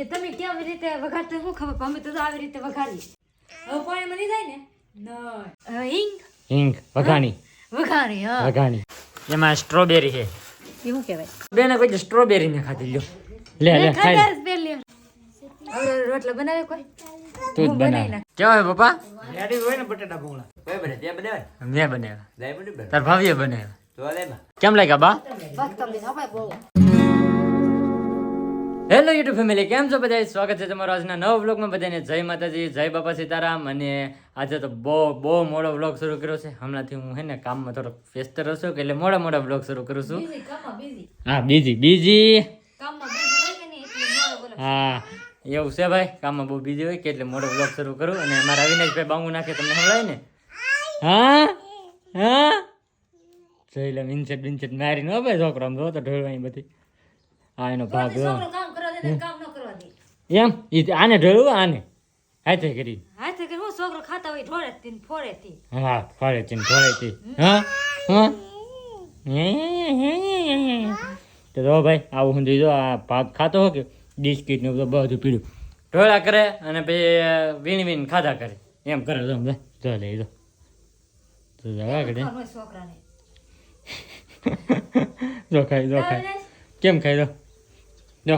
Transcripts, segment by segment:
એ તમે કેવી રીતે વઘારતા શું ખબર? પણ અમે તો આવી રીતે વઘારી હવે પાણી મળી જાય ને? હિંગ. હિંગ વઘાણી. વઘાણી હા. વઘાણી. એમાં સ્ટ્રોબેરી છે. એવું કહેવાય? બેને કોઈ સ્ટ્રોબેરી ને ખાધી લ્યો. લે લે ખાઈ લે. જ પહેલી હવે રોટલો બનાવે કોઈ? તું જ બનાવી. કેવા હે પપ્પા? રેડી હોય ને બટેટા ભૂંગળા. કોઈ બને તે બનાવે? મેં બનાવ્યા. તાર ભાવીએ બનાવ્યા. તો લે કેમ લાગ્યા બા? હેલો યુટ્યુબ ફેમિલી કેમ છો બધા સ્વાગત છે તમારો આજના નવા વ્લોગમાં બધાને જય માતાજી જય બાપા સીતારામ. અને આજે તો બહુ બહુ મોડો વ્લોગ શરૂ કર્યો છે. હમણાંથી હું હે ને કામમાં થોડોક વ્યસ્ત રહું છું એટલે મોડા મોડા વ્લોગ શરૂ કરું છું. હા બીજી બીજી હા એવું છે ભાઈ. કામમાં બહુ બીજી હોય કે એટલે મોડો વ્લોગ શરૂ કરું. અને મારા અવિનાશભાઈ બાંગુ નાખે તમને સંભળાય ને? હા? હા? જોઈ લે ઇન્સેટ બિન્સેટ મારી હો ભાઈ છોકરો આમ જો તો ઢોળવાની બધી. હા એનો ભાગ કામ ન કરવા દે એમ? ઈ આને ઢોળવું આને? હાથે કરી. હાથે કરી હું છોકરો ખાતા હોય ઢોળે તીન ફોડે તી હા ફોડે તીન ફોડે તી હા? હા તો જો ભાઈ આવું હું દીધો આ ભાગ ખાતો હો કે બિસ્કિટ ને બધું પીડ્યું. ઢોળા કરે અને પછી વીણ વીણ ખાધા કરે. એમ કરે તો સમજે જો લઈ દો તો જવા કરે જો ખાઈ જો ખાઈ. કેમ ખાઈ દો જો.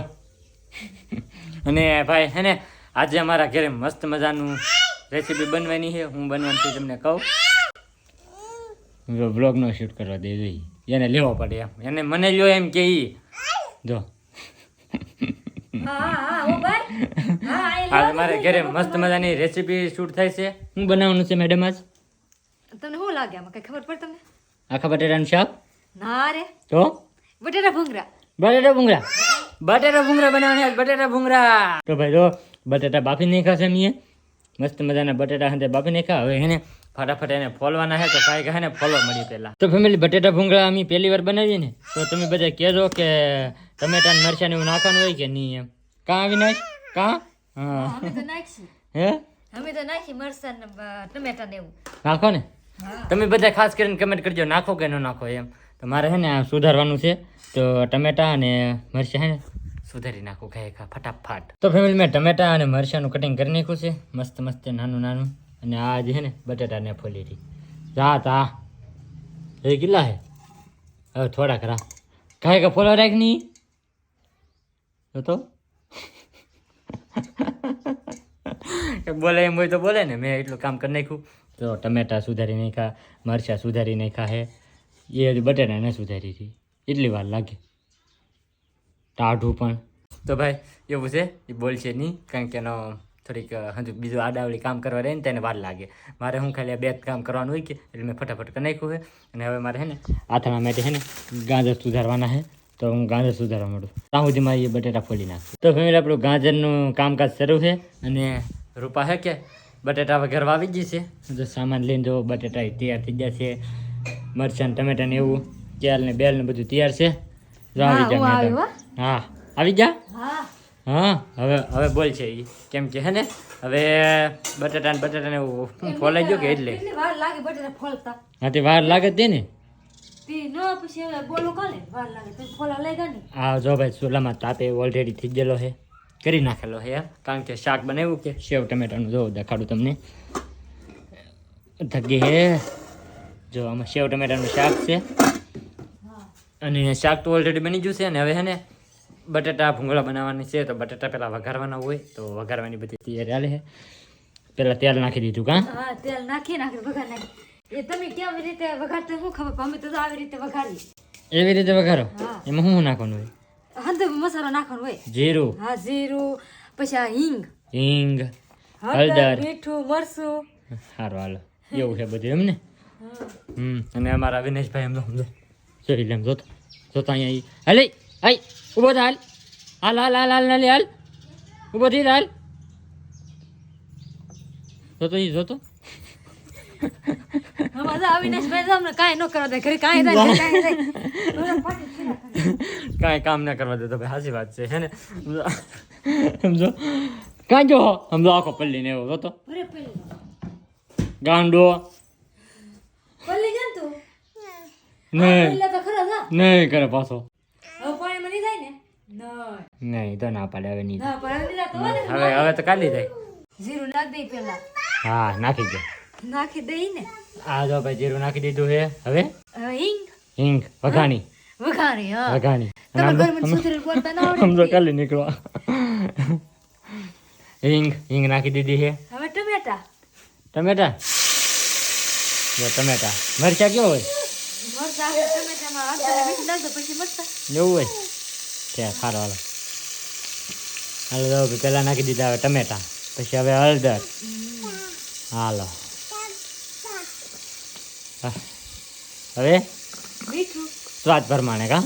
અને ભાઈ હે ને આજે અમારા ઘરે મસ્ત મજાનું રેસીપી બનવાની છે. હું બનવાનું છું તમને કહું. બ્લોગનો શૂટ કરવા દે જોઈએ એને લેવો પડે એમ. એને મને લ્યો એમ કે ઈ. જો. આજે મારે ઘરે મસ્ત મજાની રેસીપી શૂટ થાય છે. હું બનાવવાનું છે મેડમ આજ? તમને શું લાગે? આમાં કઈ ખબર પડે તમને? આખા બટેટાનું શાક? ના રે. તો? બટેટા ભૂંગરા બટેટા ભૂંગળા. બટેટા ભૂંગળા બનાવવાની આજ બટેટા ભૂંગળા. તો ભાઈ જો બટેટા બાફી નાખ્યા છે મીએ. મસ્ત મજાના બટેટા સાથે બાફી નાખ્યા. હવે એને ફટાફટ એને ફોલવાના છે તો કાંઈ કહે ને ફોલવા મળી પહેલા. તો ફેમિલી બટેટા ભૂંગળા અમે પહેલી વાર બનાવીએ ને તો તમે બધા કહેજો કે ટમેટા ને મરચાં ને એવું નાખવાનું હોય કે નહીં એમ. કાં આવી નાખ? કાં? હા. અમે તો હે? અમે તો નાખી મરચાં ને ટમેટા ને એવું. નાખો ને? તમે બધા ખાસ કરીને કમેન્ટ કરજો નાખો કે ન નાખો એમ. તો મારે છે ને આ સુધારવાનું છે. તો ટમેટા અને મરચાં ને સુધારી નાખું ખાય ખા, ફટાફટ. તો ફેમિલી મેં ટમેટા અને મરચાંનું કટિંગ કરી નાખ્યું છે. મસ્ત મસ્ત, નાનું નાનું. અને આ જે છે ને બટાટાને ફોલી રહી. જા તા એ કેટલા હે? હવે થોડાક રા. ખાય કે ફોલો રાખ નહીં તો બોલે એમ હોય તો બોલે ને, મેં એટલું કામ કરી નાખ્યું. તો ટમેટા સુધારી નાખ્યા, મરચાં સુધારી નાખ્યા હે. એ બટેટાને સુધારી હતી એટલી વાર લાગે. ટાઢું પણ. તો ભાઈ, એવું છે? એ બોલશે નહીં, કારણ કે એનો થોડીક હજુ બીજું આડાવડી કામ કરવા રહે ને તેને વાર લાગે. મારે હું ખાલી આ બે કામ કરવાનું હોય કે, એટલે મેં ફટાફટ કરી નાખ્યું છે અને હવે મારે છે ને આથણા માટે છે ને, ગાજર સુધારવાના છે. તો હું ગાજર સુધારવા માંડું. ત્યાં સુધીમાં એ બટેટા ફોડી નાખું તો ફેમિલી, આપણું ગાજરનું કામકાજ શરૂ છે અને રૂપા છે કે, બટેટા વગર વાવી જ છે જો સામાન લઈને જો બટેટા તૈયાર થઈ ગયા છે, મરચાં, ટમેટા ને એવું. તેલ ને બેલ ને બધું તૈયાર છે. જો આવી હા, જા હા આવી જા? હા. હા હવે હવે બોલ છે ઈ. કેમ કે હે ને હવે બટાટા ને બટાટા ને ફોલાઈ ગયો કે એટલે? હા વાર લાગે તે ને. ન વાર લાગે તો નહીં આ જો ભાઈ ચૂલામાં તાપે ઓલરેડી થઈ ગયેલો છે કરી નાખેલો છે કારણ કે શાક બનાવ્યું કે? સેવ ટમેટાનું જો દેખાડું તમને. થકી હે. જો આમાં સેવ ટમેટાનું શાક છે. હા અને શાક તો ઓલરેડી બની ગયું છે અને હવે છે ને બટાટા ભૂંગળા બનાવવાની છે તો બટાટા પહેલાં વઘારવાના હોય તો વઘારવાની બધી તૈયારી હાલે છે. પહેલાં તેલ નાખી દીધું કાં? હા તેલ નાખી નાખી વઘાર નાખી. એ તમે કેવી રીતે વઘારતા શું ખબર? અમે તો આવી રીતે વઘારી એવી રીતે વઘારો? એમાં શું નાખવાનું હોય? હંધે મસાલો નાખવાનો હોય. જીરું. હા જીરું પછી આ હિંગ. હિંગ હળદર. મીઠું મરચું. સારું હાલો. એવું છે બધું એમ ને? હા. હમ અને અમારા વિનેશભાઈ એમ તો સમજો. જોઈ લે એમ જોતો જોતો અહીંયા ઈ. હાલે આઈ ઊભો થા હાલ હાલ હાલ હાલ હાલ હાલ હાલ ઊભો થઈ જા, હાલ જોતો ઈ જોતો અમારે તો અવિનાશભાઈ તો અમને કાંઈ ન કરવા દે ઘરે કાંઈ થાય ઘરે કાંઈ થાય બધા ફાટી છીણા થાય. કાંઈ કામ ના કરવા દેતો ભાઈ સાચી વાત છે હે ને સમજો કાં જો સમજો આખો પલ્લીને એવો જોતો અરે પેલી ગાંડો પલ્લી જાન તું નહીં ખરા નહીં કરે પાછો નહીં તો ના પાડે હવે નહીં હવે હવે તો કાઢી જાય જીરું નાખ દઈ પેલા હા નાખી દો નાખી દઈ ને આ જો ભાઈ જીરું નાખી દીધું હે હવે હિંગ હિંગ વઘાણી વઘાણી હા વઘાણી તમે અને ઘરમાં સુધરેલ બોલતા ના આવડે સમજો કાલી નીકળવા હિંગ હિંગ નાખી દીધી છે હવે ટમેટા ટમેટા જો ટમેટા મરચા કેવો હોય મીઠું નાખ હોય? ખારો હાલો. હાલો પહેલાં દીધા હવે ટમેટા. પછી હવે હળદર. હાલો. હવે? સ્વાદ પ્રમાણે કા?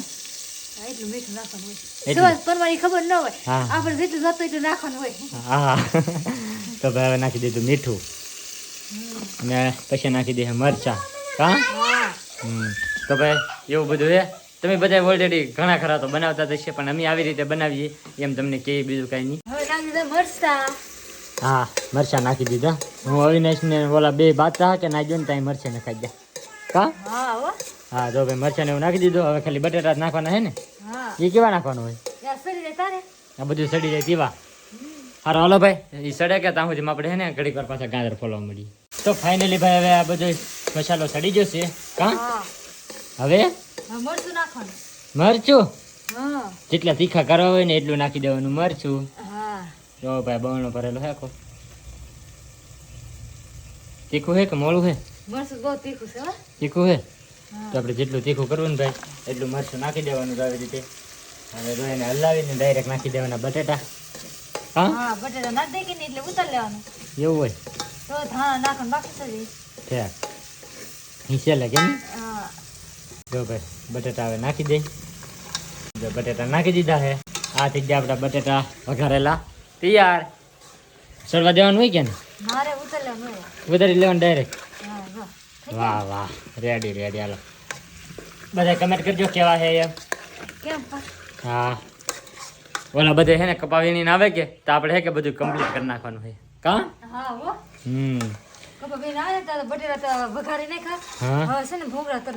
એટલું મીઠું નાખવાનું હોય. સ્વાદ પરવાની ખબર ન હોય. આપણે જેટલું જતું એટલું નાખવાનું હોય. હા. તો ભાઈ હવે નાખી દીધું મીઠું. અને પછી નાખી દે મરચા. કા. તો ભાઈ એવું બધું છે? તમે બધા ઓલરેડી ઘણા ખરા તો બનાવતા જ હશે પણ અમે આવી રીતે બનાવીએ એમ તમને કે બીજું કાંઈ નહીં. હા મરચા નાખી દીધા. હું અવિનાશ ને ઓલા બે બાતા કે નાખ્યો ને ત્યાં મરચા નખાઈ દે કા? હા હા. જો ભાઈ મરચા ને એવું નાખી દીધું. હવે ખાલી બટેટા નાખવાના છે ને? એ કેવા નાખવાનું હોય? આ બધું સડી જાય પીવા. હારો હાલો ભાઈ. એ સડે કે ત્યાં સુધી આપણે છે ને ઘડીક વાર પાછા ગાજર ફોલવા મળી તો ફાઇનલી ભાઈ હવે આ બધો મસાલો સડી જશે. કા? હવે? હવે મરચું નાખવાનું. મરચું? હા. જેટલા તીખા કરવા હોય ને એટલું નાખી દેવાનું મરચું. હા. જો ભાઈ બવણો ભરેલો હે કો તીખું હે કે મોળું હે મરચું બહુ તીખું છે હો. તીખું હે. તો આપણે જેટલું તીખું કરવું ને ભાઈ એટલું મરચું નાખી દેવાનું આવી રીતે. જો એને હલાવીને ડાયરેક્ટ નાખી દેવાના બટેટા. હા? હા બટેટા નાખી દે કે એટલે ઉતાર લેવાનું. એવું હોય. તો ધાણા નાખવાનું બાકી છે ઠેક હિસ્સે લાગે ને જો ભાઈ બટેટા હવે નાખી દઈ જો બટેટા નાખી દીધા છે. આ થઈ ગયા આપણા બટેટા વઘારેલા. તૈયાર. સડવા દેવાનું હોય કે ને મારે ઉતાર લેવાનું ડાયરેક્ટ વાહ વાહ. રેડી રેડી હાલો. બધા કમેન્ટ કરજો કેવા છે એમ. કેમ? હા. ઓલા બધે છે ને કપાવીને આવે કે? તો આપણે હે કે બધું કમ્પ્લીટ કરી નાખવાનું છે. કા? હો. હમ. ને હા? ને ભૂંગળા તર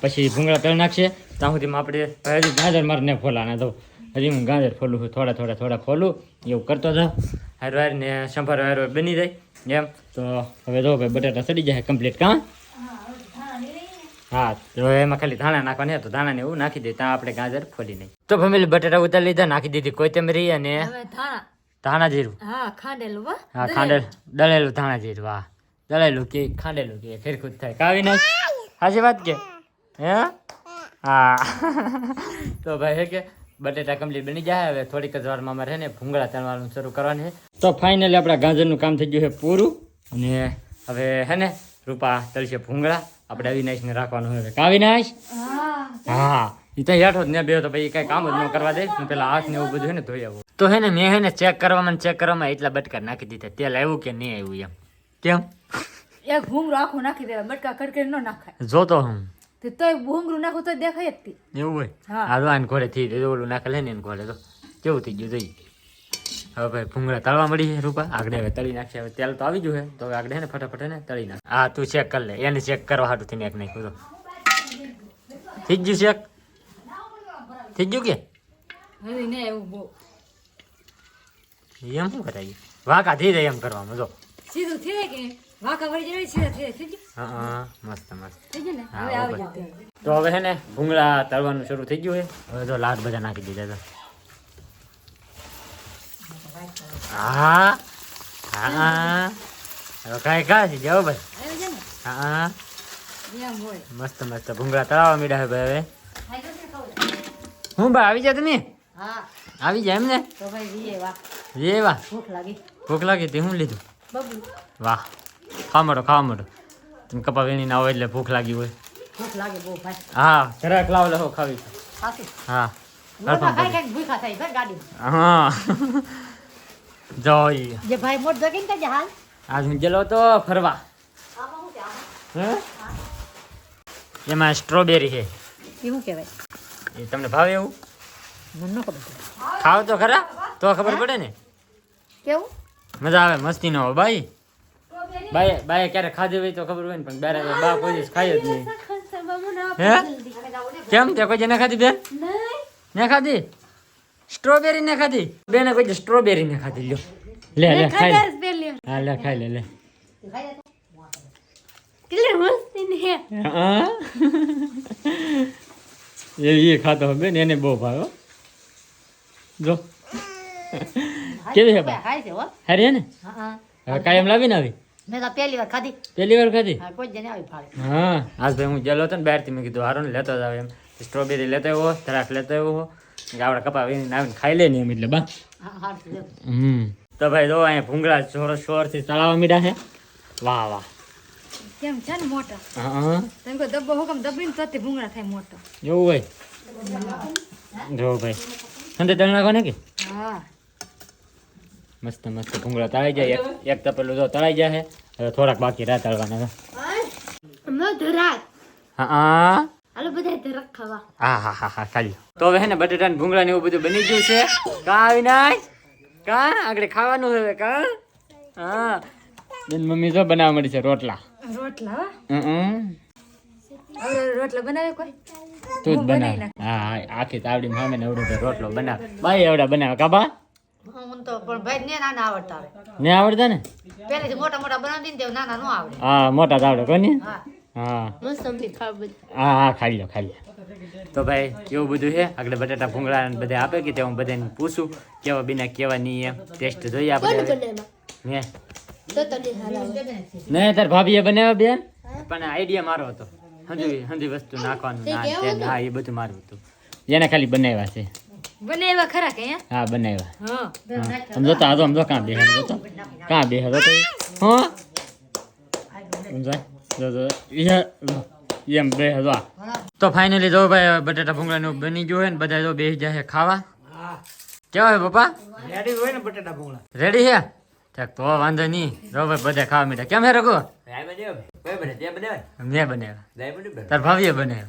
પછી ભૂંગળા તળ નાખશે. ત્યાં સુધીમાં આપણે હજી ગાજર મારને ફોલાના તો હજી હું ગાજર ફોલું છું થોડા થોડા થોડા ફોલું એવું કરતો જાઉં. હાર વાર ને સંભાર હાર બની જાય એમ. તો હવે જો ભાઈ બટાટા સડી જાય કમ્પ્લીટ કાં? હા ધાણા ને. તો એમાં ખાલી ધાણા નાખવાના તો ધાણાને એવું નાખી દે ત્યાં આપણે ગાજર ફોલી નહીં તો ફેમિલી બટાટા ઉતારી લીધા નાખી દીધી કોથમરી અને હવે ધાણા ધાણા જીરું. હા ખાંડેલું હો. હા ખાંડેલ દળેલું ધાણા જીરું વાહ દળેલું કે ખાંડેલું કે ફેરખું થાય. કાવી નાખ સાચી વાત કે? હે? હા. તો ભાઈ હે કે બટેટા કમ્પ્લીટ બની જાય હવે થોડીક જ વારમાં અમારે ને ભૂંગળા તળવાનું શરૂ કરવાનું છે તો ફાઇનલી આપણા ગાજરનું કામ થઈ ગયું છે પૂરું. અને હવે હે ને રૂપા તળશે ભૂંગળા. આપણે અવિનાશને રાખવાનું હવે. કાવિનાશ હા. હા. એ તો હેઠો જ ને બે તો ભાઈ કઈ કામ જ ન કરવા દે. હું પેલા હાથ ને એવું બધું હે ને ધોઈ આવું. તો હે ને મેં હે ને ચેક કરવામાં ચેક કરવામાં એટલા બટકા નાખી દીધા. તેલ આવ્યું કે નહીં આવ્યું એમ. કેમ? એક ભૂંગળું આખું નાખી દેવા બટકા કડકડી ન નાખાય. જોતો હું. તો એક ભૂંગળું નાખું તો દેખાય જ તી એવું હોય? હા. હા આને ઘોડે થઈ ગયું ઓલું નાખે લે ને એને ઘોડે તો કેવું થઈ ગયું જોઈ. હવે ભાઈ ભૂંગળા તળવા મળી છે રૂપા. આગળ હવે તળી નાખશે. હવે તેલ તો આવી ગયું છે. તો હવે આગળ હે ને ફટાફટ હે ને તળી નાખ. હા તું ચેક કરી લે. એને ચેક કરવા હાટું થઈને એક નાખ્યું તો થઈ ગયું ચેક થઈ ગયું કે? નહીં એવું બહુ. એમ શું કરાય? વાકા થઈ જાય એમ કરવામાં જો. સીધું થઈ જાય કે વાકા વળી જાય સીધા થઈ જાય હા હા મસ્ત મસ્ત. હવે તો હવે છે ને ભૂંગળા તળવાનું શરૂ થઈ ગયું છે. હવે તો લાડ બધા નાખી દીધા હતા હા હા. હવે કાંઈ કાં છે જાઓ ભાઈ હા. મસ્ત મસ્ત ભૂંગળા તળાવવા મીડા હવે. ખાવું હું ભાઈ આવી જા તમે? હા. આવી જાય એમ ને તો ભાઈ ભૂખ લાગી. ભૂખ લાગી હતી હું લીધું? બબુ. વાહ. ખાવા માંડો ખાવા માંડો તમે કપા વીણી ના હોય એટલે ભૂખ લાગી હોય. ભૂખ લાગે બહુ ભાઈ. હા જરાક લાવ લો ખાવી. હા. હા. જોઈ જે ભાઈ મોટ જગીને કહેજે હાલ. આજ હું ગયેલો તો ફરવા. એમાં સ્ટ્રોબેરી છે. કહેવાય? એ તમને ભાવે એવું? મને ખબર ખાવ તો ખરા તો ખબર પડે ને? કેવું? મજા આવે મસ્તી નો ભાઈ ભાઈ બાઈ ક્યારે ખાધી હોય તો ખબર હોય ને પણ બારે બા કોઈ દિવસ ખાઈ જ નહીં. હે? કેમ? તે કોઈ ના ખાધી બેન? ના ખાધી? સ્ટ્રોબેરી ને ખાધી? બેને કોઈ સ્ટ્રોબેરી ને ખાધી લ્યો. લે લે ખાઈ લે. હા લે ખાઈ લે લે. એ એ ખાતો હવે બેન એને બહુ ભાવ્યો હો. જો. કેવી છે બા? ખાય છે હો. હારી ને? હા હા. કાયમ લાવીને આવી? મેં તો પહેલી વાર ખાધી. પહેલી વાર ખાધી? હા, કોઈ જને આવી ફાળે. હા. આજ ભાઈ હું ગયેલો હતો ને બહારથી મેં કીધું હારો ને લેતો જ આવે એમ. સ્ટ્રોબેરી લેતો આવ્યો દ્રાક્ષ લેતો આવ્યો ગાવડા કપા વીણીને આવીને ખાઈ લે ને એમ એટલે બા. હા હા લ્યો. હમ. તો ભાઈ જો અહીંયા ભૂંગળા જોર શોરથી ચડાવવા મીડા છે. વાહ વાહ. કેમ છે ને મોટા? હા તમે કોઈ દબ્બો હુકમ દબીને તો ભૂંગળા થાય મોટો. એવું હોય. જો ભાઈ. સંદે તળ નાખો ને કે? હા. મસ્ત મસ્ત. ભૂંગળા તળાઈ જાય. એક તપેલું તો તળાઈ જાય હવે થોડાક બાકી રહ્યા તળવાના છે. હા હા. હાલો બધા ધરક ખાવા. હા હા હા તો હવે ને બટેટા ને ભૂંગળા ને એવું બધું બની ગયું છે. કા અવિનાશ કા? આગળ ખાવાનું હવે કા? હા. બેન મમ્મી જો બનાવવા મળી છે રોટલા. રોટલા? હમ રોટલા બનાવે કોઈ? તું જ બનાવ. હા આખી તાવડી મામે ને એવડું તો રોટલો બનાવ. ભાઈ એવડા બનાવ કાબા હું તો પણ ભાઈ ને નાના આવડતા આવે ને આવડતા ને? પહેલેથી મોટા મોટા બનાવી દઈને તે નાના ન આવડે. હા મોટા તાવડે કોની હા. હા. મસ્ત અમથી ખાવા હા હા ખાઈ લો ખાઈ લો તો ભાઈ એવું બધું છે? આગળ બટાટા ભૂંગળા ને બધા આપે કે તે હું બધાને પૂછું? કેવા બીના કેવા નહીં એમ? ટેસ્ટ જોઈએ આપણે નહીં તાર ભાભીએ બનાવ્યા બેન? પણ આઈડિયા મારો હતો. હંજી હંજી વસ્તુ નાખવાનું ના તે ને એ બધું મારું હતું. એને ખાલી બનાવ્યા છે. બનાવ્યા ખરા કે હા બનાવ્યા. હા. સમજો આમ જોતો આ જો આમ જો કાં બેહે આમ તો કાં બેહ ઈ? હા? આમ જો જો એમ બે જો તો ફાઇનલી જો ભાઈ બટાટા ભૂંગળાનું બની ગયું હોય ને બધા જો બેસી જાય ખાવા. હા કેવા હોય પપ્પા? રેડી હોય ને બટેટા ભૂંગળા? રેડી છે? તો વાંધો નહીં. જો ભાઈ બધા ખાવા મીઠા. કેમ હે રઘુ? કોઈ બને ત્યાં બનાવે મેં બનાવ્યા તાર બનાવ્યા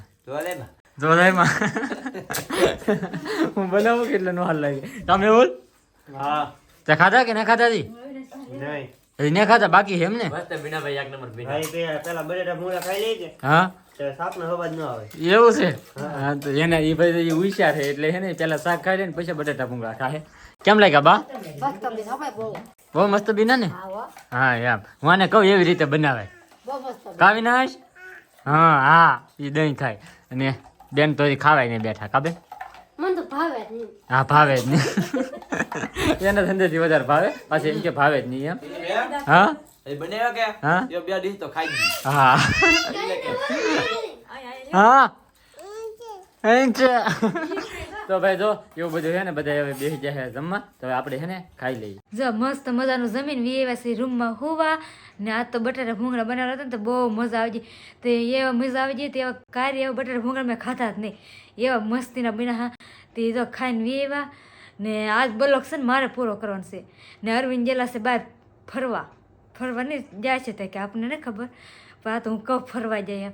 હું કેટલે નો હાલ લાગે તમે બોલ હા તે ખાધા કે ના ખાધા જી નહીં હજી ને ખાધા બાકી એમ ને મસ્ત બીના ભાઈ એક નંબર બીના ભાઈ પેલા બટેટા ભૂંગળા ખાઈ લે છે હા તો સાપનો અવાજ ન આવે એવું છે હા તો એના એ ભાઈ હોશિયાર છે એટલે હે ને પેલા શાક ખાઈ લે ને પછી બટેટા ભૂંગળા ખાય કેમ લાગ્યા બા બહુ મસ્ત બીના ને હા યાર હું આને કહું એવી રીતે બનાવે બહુ મસ્ત કાવિનાશ? હા હા એ દહીં થાય. અને બેન તો ખાવાય નહીં બેઠા કાબે મને તો ભાવે જ નહીં. હા ભાવે જ નહીં. એના ધંધેથી વધારે ભાવે. પાછી એમ કે ભાવે જ નહીં એમ. હા? એ બનાવ્યો કે? હા? હા. હા. તો ભાઈ જો, એવું બધું છે ને બધા હવે બેસી જાય જમવા. તો આપણે છે ને ખાઈ લઈએ. જો, મસ્ત મજાનું જમીન વીએવાસી રૂમમાં હોવા. ને આ તો બટાટા ભૂંગળા બનાવ્યા હતા ને, તો બહુ મજા આવી ગઈ. તો એવા મજા આવી ગઈ, તેવા કાર્ય એવા બટાટા ભૂંગળા મેં ખાતા જ નહીં. એવા મસ્તીના બના હા તે જો ખાઈને વીએવા ને આજ બ્લોક છે ને, મારે પૂરો કરવાનો છે. ને અરવિંદ ગયેલા છે બહાર ફરવા. ફરવા નહીં, જાય છે તે કે આપણને ખબર. પણ આ તો હું કહું, ફરવા જાય એમ.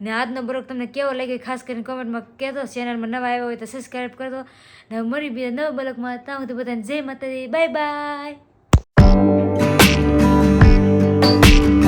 ને આજનો બ્લોગ તમને કેવો લાગ્યો ખાસ કરીને કોમેન્ટમાં કહેતો ચેનલમાં નવા આવ્યો હોય તો સબસ્ક્રાઈબ કરતો ને મરી બીજા નવા બ્લોગમાં. ત્યાં સુધી બધાને જય માતાજી. Bye bye